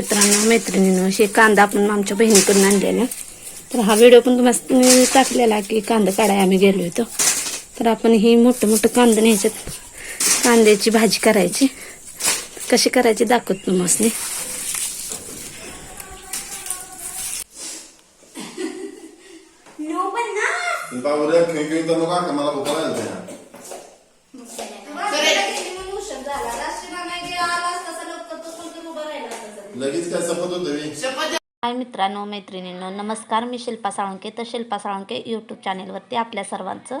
मित्रांनो मैत्रिणींनो हे कांदा आपण आमच्या बहिणीकडून आणलेला तर हा व्हिडिओ पण तुम्हाला टाकलेला की कांदा काढाय आम्ही गेलो होतो. तर आपण ही मोठं मोठं कांदा न्यायच्यात. कांद्याची भाजी करायची. कशी करायची दाखवत तुम्हाला मला भूक लागली नाही. लगेच काय सपत होतं मी. हाय मित्रांनो मैत्रिणींनो नमस्कार. मी शिल्पा साळुंके. तर शिल्पा साळुंके यूट्यूब चॅनेलवरती आपल्या सर्वांचं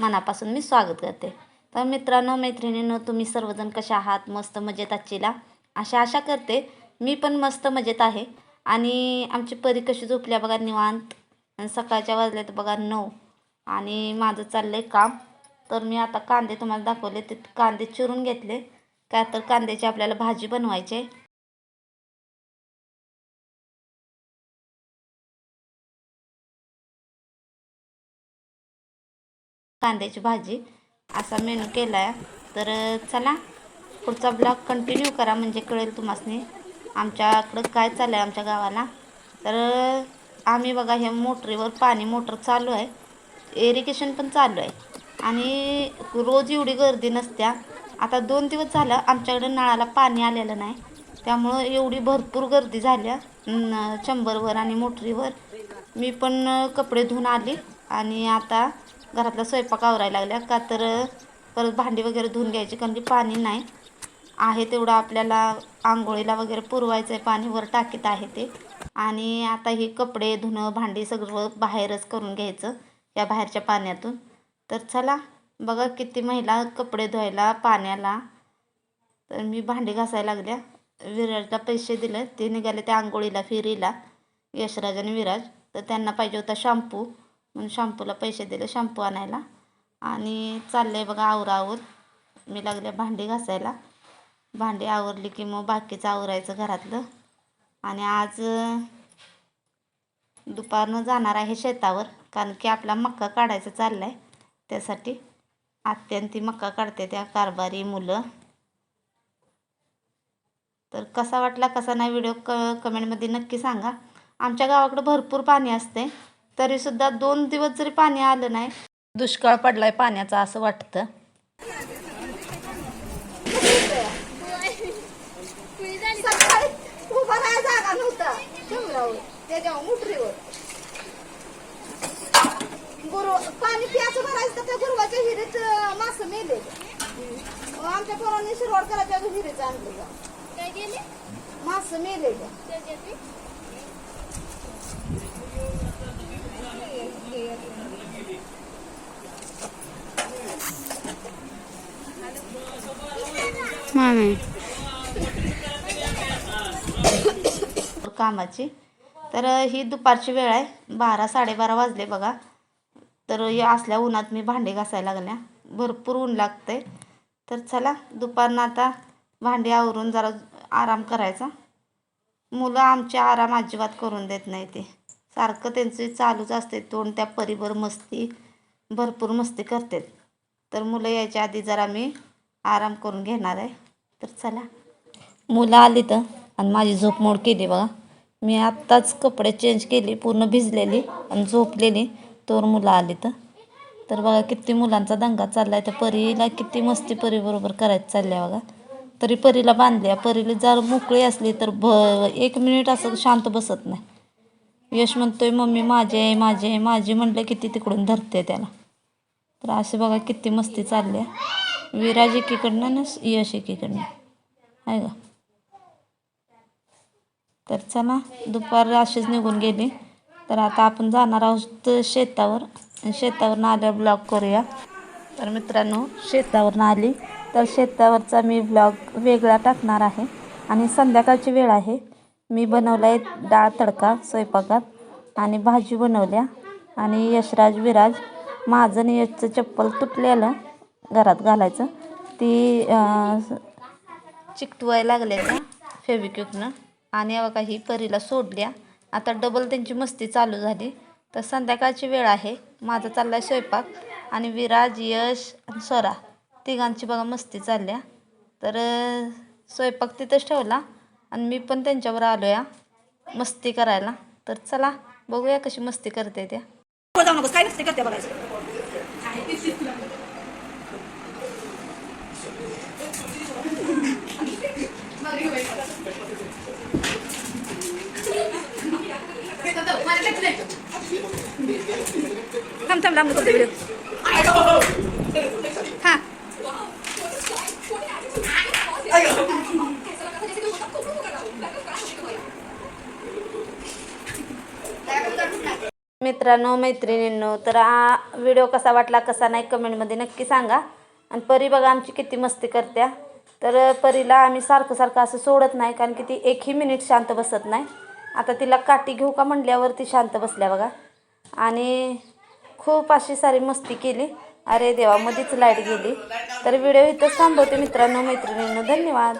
मनापासून मी स्वागत करते. तर मित्रांनो मैत्रिणींनो तुम्ही सर्वजण कशा आहात? मस्त मजेत आजचीला अशा आशा करते. मी पण मस्त मजेत आहे. आणि आमची परी कशी झोपल्या बघा निवांत. आणि सकाळच्या वाजल्यात बघा नऊ. आणि माझं चाललं आहे काम. तर मी आता कांदे तुम्हाला दाखवले. ते कांदे चिरून घेतले. काय तर कांद्याची आपल्याला भाजी बनवायची कांद्याची भाजी. असा मेनू केला आहे तर चला पुढचा ब्लॉग कंटिन्यू करा. म्हणजे कळेल तुम्हाला आमच्याकडं काय चाललं आहे आमच्या गावाला. तर आम्ही बघा हे मोटरीवर पाणी मोटर चालू आहे. एरिगेशन पण चालू आहे. आणि रोज एवढी गर्दी नसत्या. आता दोन दिवस झालं आमच्याकडे नळाला पाणी आलेलं नाही. त्यामुळं एवढी भरपूर गर्दी झाल्या. न- शंभरवर आणि मोटरीवर. मी पण कपडे धुवून आली. आणि आता घरातला स्वयंपाक आवरायला लागल्या. का तर परत भांडी वगैरे धुवून घ्यायची कारण की पाणी नाही. आहे तेवढं आपल्याला आंघोळीला वगैरे पुरवायचं आहे पाणी वर टाकीत आहे ते. आणि आता ही कपडे धुणं भांडी सगळं बाहेरच करून घ्यायचं या बाहेरच्या पाण्यातून. तर चला बघा किती महिला कपडे धुवायला पाण्याला. तर मी भांडी घासायला लागल्या. विराजला पैसे दिले. ते निघाले त्या आंघोळीला फिरीला यशराज आणि विराज. तर त्यांना पाहिजे होता शॅम्पू. म्हणून शॅम्पूला पैसे दिले शॅम्पू आणायला. आणि चाललं आहे बघा आवरावर मी लागले भांडी घासायला. भांडी आवरली की मग बाकीचं आवरायचं घरातलं. आणि आज दुपारनं जाणार आहे शेतावर. कारण की आपला मक्का काढायचं चाललं आहे त्यासाठी आत्यान ती मक्का काढते त्या कारभारी मुलं. तर कसा वाटला कसा नाही व्हिडिओ क कमेंटमध्ये नक्की सांगा. आमच्या गावाकडं भरपूर पाणी असते तरीसुद्धा दोन दिवस जरी पाणी आलं नाही दुष्काळ पडलाय पाण्याचा असं वाटतं. गुरु पाणी प्यायचं भरायचं तर त्या गुरुवाच्या हिरीत मास मेले. मग आमच्या पोरांनी शिरवाड करायच्या हिरीच आणलं काय गेले मास मेले कामाची. तर ही दुपारची वेळ आहे. बारा साडेबारा वाजले बघा. तर या असल्या उन्हात मी भांडे घासायला लागल्या. भरपूर ऊन लागते तर चला दुपारनं आता भांडी आवरून जरा आराम करायचा. मुलं आमचे आराम अजिबात करून देत नाही ते. सारखं त्यांचे चालूच असते तोंड त्या परिभर मस्ती भरपूर मस्ती करतात. तर मुलं यायच्या आधी जरा मी आराम करून घेणार आहे. तर चला. मुलं आली तर आणि माझी झोप मोड केली बघा. मी आत्ताच कपडे चेंज केले पूर्ण भिजलेली आणि झोपलेली. तोर मुलं आली तर. तर बघा किती मुलांचा दंगा चालला आहे तर परीला किती मस्ती परीबरोबर करायचं चालल्या बघा. तरी परीला बांधल्या. परीला जर मोकळी असली तर भ एक मिनिट असं शांत बसत नाही. यश म्हणतोय मम्मी माझे आहे माझे आहे माझी म्हटलं किती तिकडून धरते त्याला. तर असे बघा किती मस्ती चालली आहे. विराज एकीकडनं ना यश एकीकडनं. आहे का तर चला दुपार अशीच निघून गेली. तर आता आपण जाणार आहोत शेतावर. शेतावरनं आल्या ब्लॉग करूया. तर मित्रांनो शेतावरनं आली. तर शेतावरचा मी ब्लॉग वेगळा टाकणार आहे. आणि संध्याकाळची वेळ आहे. मी बनवला आहे डाळ तडका स्वयंपाकात. आणि भाजी बनवल्या. आणि यशराज विराज माझं आणि यशचं चप्पल तुटलेलं. घरात घालायचं. ती चिकटवाय चिकटवायला लागल्या त्या फेविक्विकनं आणि अवा काही परीला सोडल्या. आता डबल त्यांची मस्ती चालू झाली. तर संध्याकाळची वेळ आहे. माझा चालला आहे स्वयंपाक. आणि विराज यश आणि स्वरा तिघांची बघा मस्ती चालल्या. तर स्वयंपाक तिथंच ठेवला. आणि मी पण त्यांच्यावर आलो या मस्ती करायला. तर चला बघूया कशी मस्ती करते त्या. नकोस. काय मस्ती करते बघायचं? लांब नको व्हिडिओ मित्रांनो मैत्रिणींनो तर हा व्हिडिओ कसा वाटला कसा नाही कमेंटमध्ये नक्की सांगा. आणि परी बघा आमची किती मस्ती करत्या. तर परीला आम्ही सारखं सारखं असं सोडत नाही कारण की ती एकही मिनिट शांत बसत नाही. आता तिला काठी घेऊ का म्हटल्यावर ती शांत बसल्या बघा. आणि खूप अशी सारी मस्ती केली. अरे देवा मध्येच लाइट गेली. तर व्हिडिओ इथंच थांबवते मित्रांनो मैत्रिणींनो धन्यवाद.